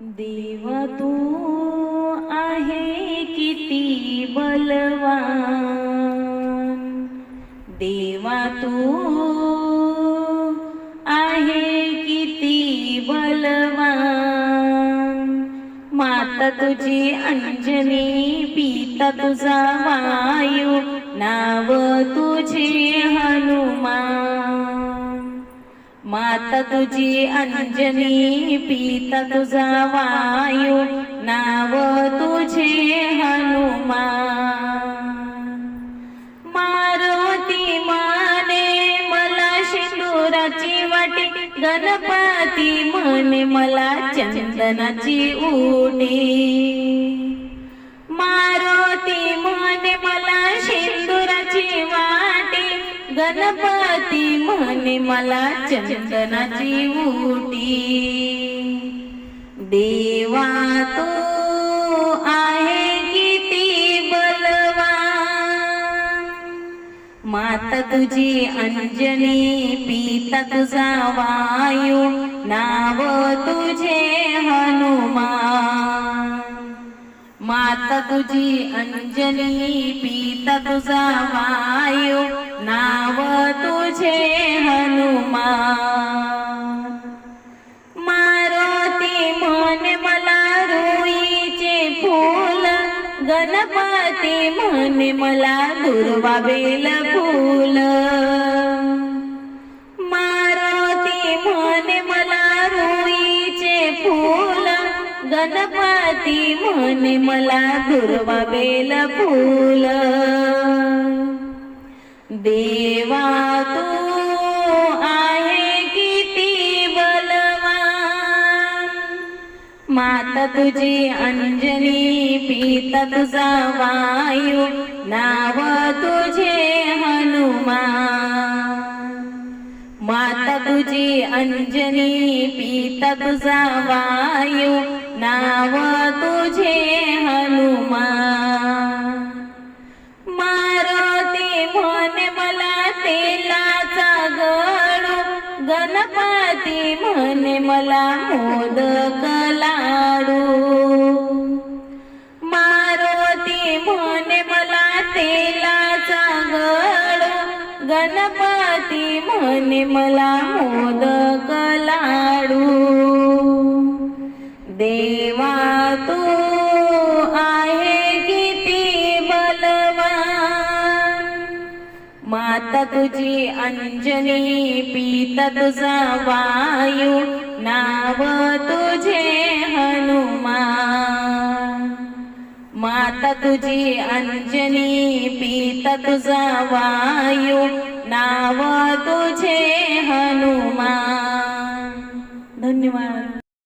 देवा तू आहे किती बलवान. देवा तू आहे किती बलवान. माता तुझी अंजनी पिता तुझा वायू नाव तुझे हनुमान. माता तुझी अंजनी पिता तुझा वायू नाव तुझे हनुमा मारुती माने मला शिंदुराची वाटी गणपती म्हणे मला चंदनाची उडी. गणपती म्हणे मला चंदनाची उटी देवा तो आहे किती बलवान. माता तुझी अंजनी पिता तुझा वायू. नाव तुझे हनुमान. माता तुझी अंजनी पीत तुझा वायू नाव तुझे हनुमा मारुती म्हणे मला रुईचे फूल गणपती म्हणे मला दुर्वा बेल फूल. मारुती म्हणे मला रुईचे फूल गणपती म्हणे मला दुर्वा बेल फूल. देवा तू आहे किती बलवान. माता तुझी अंजनी पिता तुझा वायू. नाव तुझे तुझी अंजनी पिता तुझा वायू नाव तुझे हनुमा मारुती म्हण मला तेलाचा गळू गणपती म्हण मला मोदक लाडू. गणपती म्हणे मला मोदक लाडू. देवा तू आहे किती बलवान. माता तुझी अंजनी पिता तुझा वायू नाव तुझे हनुमान. आता तुझी अंजनी पिता तुझा वायू नाव तुझे हनुमान. धन्यवाद.